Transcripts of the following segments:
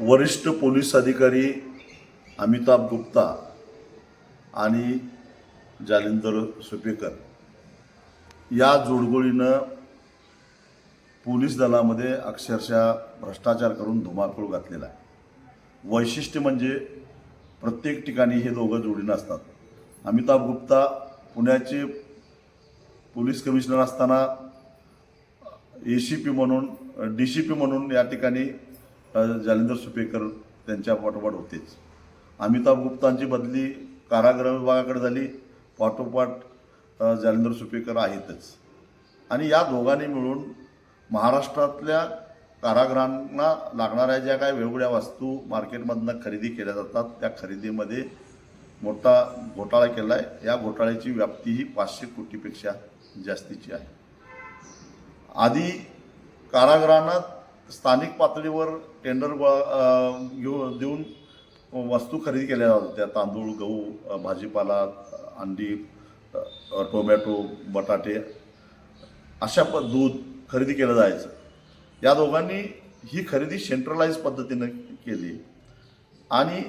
वरिष्ठ पोलीस अधिकारी अमिताभ गुप्ता आणि जालिंदर सुपेकर या जोडगोळीनं पोलीस दलामध्ये अक्षरशः भ्रष्टाचार करून धुमाकूळ घातलेला आहे. वैशिष्ट्य म्हणजे प्रत्येक ठिकाणी हे दोघं जोडीनं असतात अमिताभ गुप्ता पुण्याचे पोलीस कमिशनर असताना ए सी पी म्हणून डी सी पी म्हणून या ठिकाणी जालिंदर सुपेकर त्यांच्या पाठोपाठ होतेच. अमिताभ गुप्तांची बदली कारागृह विभागाकडे झाली. पाठोपाठ जालिंदर सुपेकर आहेतच. आणि या दोघांनी मिळून महाराष्ट्रातल्या कारागृहांना लागणाऱ्या ज्या काही वेगवेगळ्या वस्तू मार्केटमधनं खरेदी केल्या जातात त्या खरेदीमध्ये मोठा घोटाळा केला आहे या घोटाळ्याची व्याप्ती ही पाचशे कोटीपेक्षा जास्तीची आहे. आधी कारागृहांना स्थानिक पातळीवर टेंडर घेऊन देऊन वस्तू खरेदी केल्या जात होत्या. तांदूळ गहू भाजीपाला अंडी टोमॅटो बटाटे अशा प दूध खरेदी केलं जायचं. या दोघांनी ही खरेदी सेंट्रलाइज पद्धतीनं केली. आणि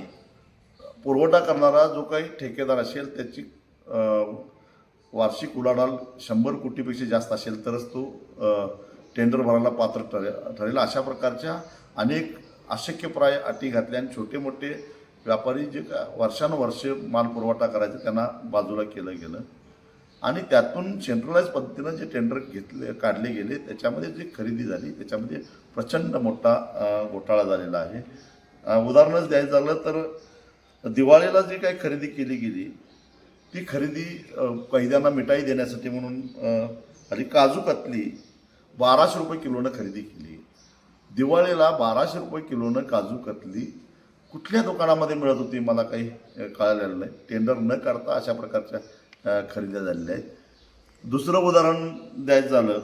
पुरवठा करणारा जो काही ठेकेदार असेल त्याची वार्षिक उलाढाल शंभर कोटीपेक्षा जास्त असेल तरच तो टेंडर भरायला पात्र ठरे ठरेल. अशा प्रकारच्या अनेक अशक्यप्राय अटी घातल्या आणि छोटे मोठे व्यापारी जे का वर्षानुवर्षे माल पुरवठा करायचा त्यांना बाजूला केलं गेलं. आणि त्यातून सेंट्रलाइज पद्धतीनं जे टेंडर घेतले काढले गेले त्याच्यामध्ये जी खरेदी झाली त्याच्यामध्ये प्रचंड मोठा घोटाळा झालेला आहे. उदाहरणच द्यायचं झालं तर दिवाळीला जी काही खरेदी केली गेली ती खरेदी कैद्यांना मिठाई देण्यासाठी म्हणून आणि काजू कतली बाराशे रुपये किलोनं खरेदी केली. दिवाळीला बाराशे रुपये किलोनं काजू कतली. कुठल्या दुकानामध्ये मिळत होती मला काही कळलेलं नाही. टेंडर न करता अशा प्रकारच्या खरेद्या झालेल्या आहेत. दुसरं उदाहरण द्यायचं झालं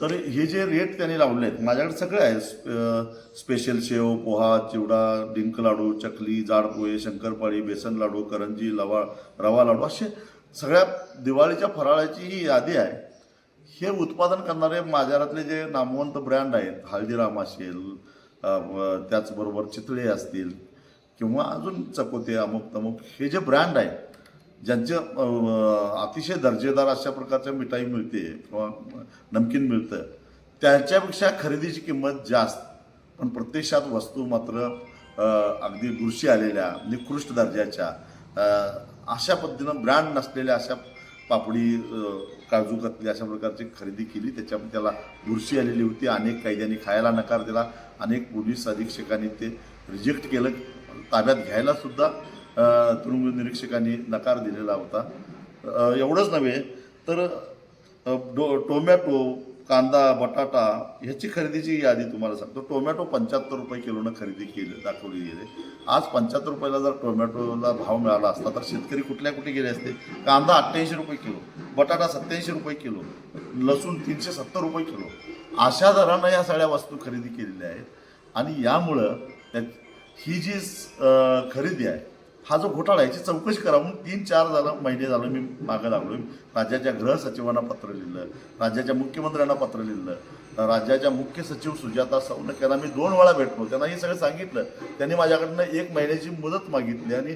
तर हे जे रेट त्यांनी लावले आहेत माझ्याकडे सगळे आहेत. स्प- स्पेशल शेव पोहा चिवडा डिंक लाडू चकली जाड पोहे शंकरपाळी बेसन लाडू करंजी लवा रवा लाडू असे सगळ्या दिवाळीच्या फराळाची ही यादी आहे. हे उत्पादन करणारे बाजारातले जे नामवंत ब्रँड आहेत हळदीराम असेल त्याचबरोबर चितळे असतील किंवा अजून चकोते अमुक तमुक हे जे ब्रँड आहेत ज्यांचे अतिशय दर्जेदार अशा प्रकारच्या मिठाई मिळते किंवा नमकीन मिळतं त्याच्यापेक्षा खरेदीची किंमत जास्त. पण प्रत्यक्षात वस्तू मात्र अगदी बुरशी आलेल्या निकृष्ट दर्जाच्या अशा पद्धतीनं ब्रँड नसलेल्या अशा पापडी काजू कतली अशा प्रकारची खरेदी केली. त्याच्यामध्ये त्याला बुरशी आलेली होती. अनेक कैद्यांनी खायला नकार दिला. अनेक पोलीस अधीक्षकांनी ते रिजेक्ट केलं. ताब्यात घ्यायला सुद्धा तुरुंग निरीक्षकांनी नकार दिलेला होता. एवढंच नव्हे तर डो टोमॅटो कांदा बटाटा ह्याची खरेदीची यादी तुम्हाला सांगतो. टोमॅटो पंच्याहत्तर रुपये किलोनं खरेदी केली दाखवली गेली. आज पंच्याहत्तर रुपयाला जर टोमॅटोला भाव मिळाला असता तर शेतकरी कुठल्या कुठे गेले असते? कांदा अठ्ठ्याऐंशी रुपये किलो बटाटा सत्याऐंशी रुपये किलो लसूण तीनशे सत्तर रुपये किलो. अशा दरानं या सगळ्या वस्तू खरेदी केलेल्या आहेत. आणि यामुळं त्या ही जी खरेदी आहे हा जो घोटाळा आहे याची चौकशी करा म्हणून तीन चार झालं महिने झालं मी मागं लागलो. राज्याच्या गृह सचिवांना पत्र लिहिलं राज्याच्या मुख्यमंत्र्यांना पत्र लिहिलं राज्याच्या मुख्य सचिव सुजाता सौनक यांना मी दोन वेळा भेटलो. त्यांना हे सगळं सांगितलं. त्यांनी माझ्याकडनं एक महिन्याची मुदत मागितली आणि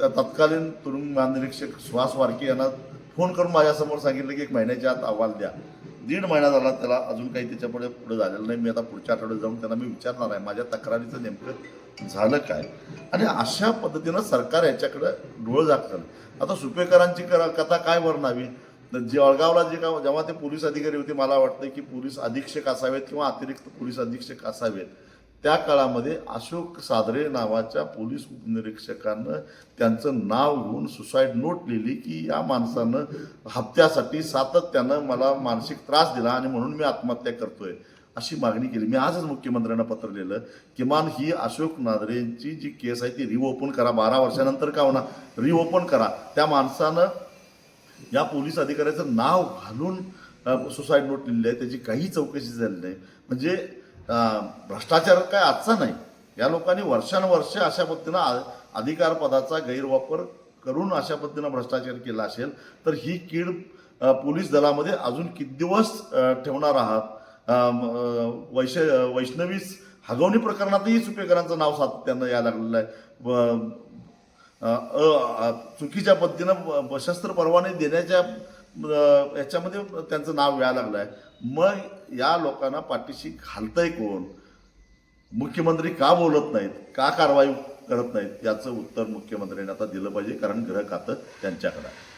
तत्कालीन तुरुंग महानिरीक्षक सुहास वारके यांना फोन करून माझ्यासमोर सांगितलं की एक महिन्याच्या आत अहवाल द्या. दीड महिना झाला त्याला अजून काही त्याच्यापुढे पुढे झालेलं नाही. मी आता पुढच्या आठवड्यात जाऊन त्यांना मी विचारणार आहे माझ्या तक्रारीचं नेमकं झालं काय? आणि अशा पद्धतीनं सरकार याच्याकडं डोळ झाकलं आता सुपेकरांची कथा काय वर्णावी? जळगावला जे का जेव्हा ते पोलीस अधिकारी होते मला वाटतं की पोलीस अधीक्षक असावेत किंवा अतिरिक्त पोलीस अधीक्षक असावेत. त्या काळामध्ये अशोक सादरे नावाच्या पोलीस उपनिरीक्षकानं त्यांचं नाव घेऊन सुसाईड नोट लिहिली की या माणसानं हप्त्यासाठी सातत्यानं मला मानसिक त्रास दिला आणि म्हणून मी आत्महत्या करतोय अशी मागणी केली. मी आजच मुख्यमंत्र्यांना पत्र लिहिलं किमान ही अशोक नादरेंची जी केस आहे ती रिओपन करा बारा वर्षानंतर का होणार? रिओपन करा. त्या माणसानं या पोलीस अधिकाऱ्याचं नाव घालून सुसाईड नोट लिहिली आहे. त्याची काही चौकशी झाली नाही. म्हणजे भ्रष्टाचार काय आजचा नाही. या लोकांनी वर्षानुवर्ष अशा पद्धतीनं आ- अधिकार पदाचा गैरवापर करून अशा पद्धतीनं भ्रष्टाचार केला असेल तर ही कीड पोलीस दलामध्ये अजून किती दिवस ठेवणार आहात? वैश वैष्णवीस हगवणी प्रकरणातही सुपेकरांचं नाव सातत्यानं यायला लागलेलं आहे. चुकीच्या पद्धतीनं शस्त्र परवाने देण्याच्या याच्यामध्ये त्यांचं नाव यायला लागलं आहे. मग या लोकांना पाठीशी घालतंय कोण? मुख्यमंत्री का बोलत नाहीत? का कारवाई करत नाहीत? याचं उत्तर मुख्यमंत्र्यांनी आता दिलं पाहिजे कारण ग्रह खातं त्यांच्याकडे. आहे